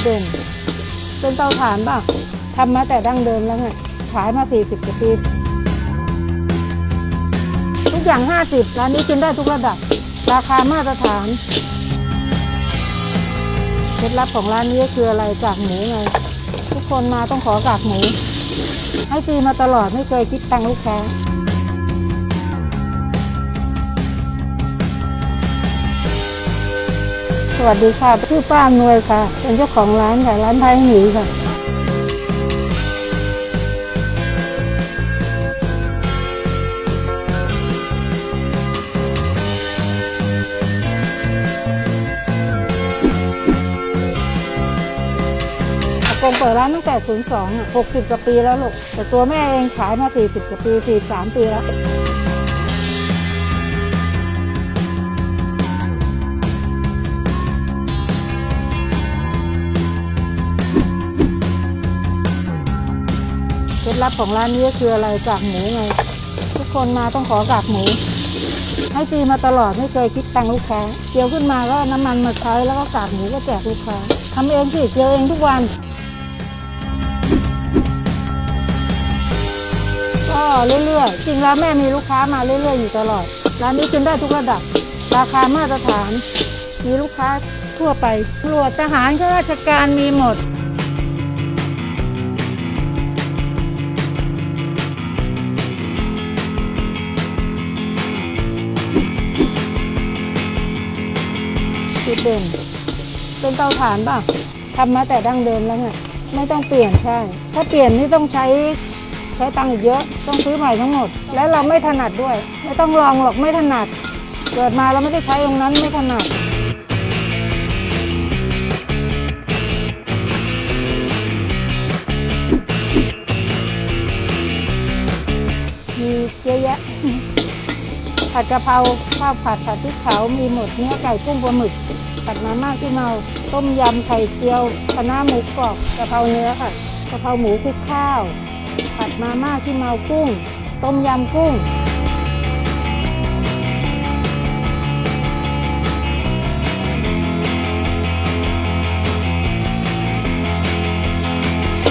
ดเด่น เป็นเตาถ่านป่ะทำมาแต่ดั้งเดิมแล้วไงขายมา40กว่าปีทุกอย่าง50ร้านนี้กินได้ทุกระดับ ราคามาตรฐานเคล็ดลับของร้านนี้คืออะไรกากหมูไงทุกคนมาต้องขอกากหมู ให้ฟรีมาตลอดไม่เคยคิดตังค์ลูกค้า วัสดีค่ะ ชื่อป้าอำนวยค่ะ เป็นเจ้าของร้านค่ะ ร้านไทยหมีค่ะ กงเปิดร้านตั้งแต่ 02อะ60 กว่าปีแล้วลูก แต่ตัวแม่เองขายมา 40 กว่าปี 43 ปีแล้ว ล็ดลับของร้านนี้ก็คืออะไรกากหมูไง ทุกคนมาต้องขอกากหมู ให้ฟรีมาตลอดไม่เคยคิดตังค์ลูกค้าเจียวขึ้นมาก็น้ำมันมาใช้แล้วก็กากหมูก็แจกลูกค้าทำเองสิเจียวเองทุกวัน ก็เรื่อยๆจริงแล้วแม่มีลูกค้ามาเรื่อยๆอยู่ตลอดร้านนี้กินได้ทุกระดับ ราคามาตรฐาน มีลูกค้าทั่วไปตำรวจทหารข้าราชการมีหมด จุดเด่น เป็นเตาถ่านป่ะทำมาแต่ดั้งเดิมแล้วไงไม่ต้องเปลี่ยนใช่ ถ้าเปลี่ยนนี่ต้องใช้ใช้ตังค์อีกเยอะต้องซื้อใหม่ทั้งหมด แล้วเราไม่ถนัดด้วย ไม่ต้องลองหรอกไม่ถนัด เกิดมาเราไม่ได้ใช้ตรงนั้นไม่ถนัดมีเยอะแยะ ผัดกะเพราข้าวผัดผัดพริกเผามีหมดเนื้อไก่กุ้งปลาหมึกผัดมาม่าที่เมา ต้มยำไข่เจียวคะน้าหมูกรอบกะเพราเนื้อค่ะกะเพราหมูคลุกข้าว ผัดมาม่าที่เมากุ้ง ต้มยำกุ้ง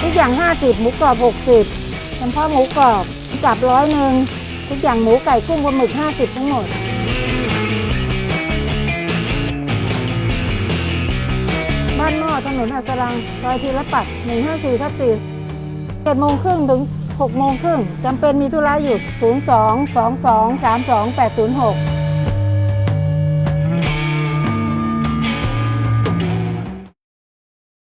ทุกอย่าง 50 หมูกรอบ 60เฉพาะหมูกรอบจับร้อยหนึ่ง ทุกอย่างหมูไก่กุ้งปลาหมึก 50 ทั้งหมด บ้านหม้อถนนอัสรังซอยธีรปัตย์154ทับ4 7โมงครึ่งถึง 6 โมงครึ่งจำเป็นมีธุระอยู่02 22 32 806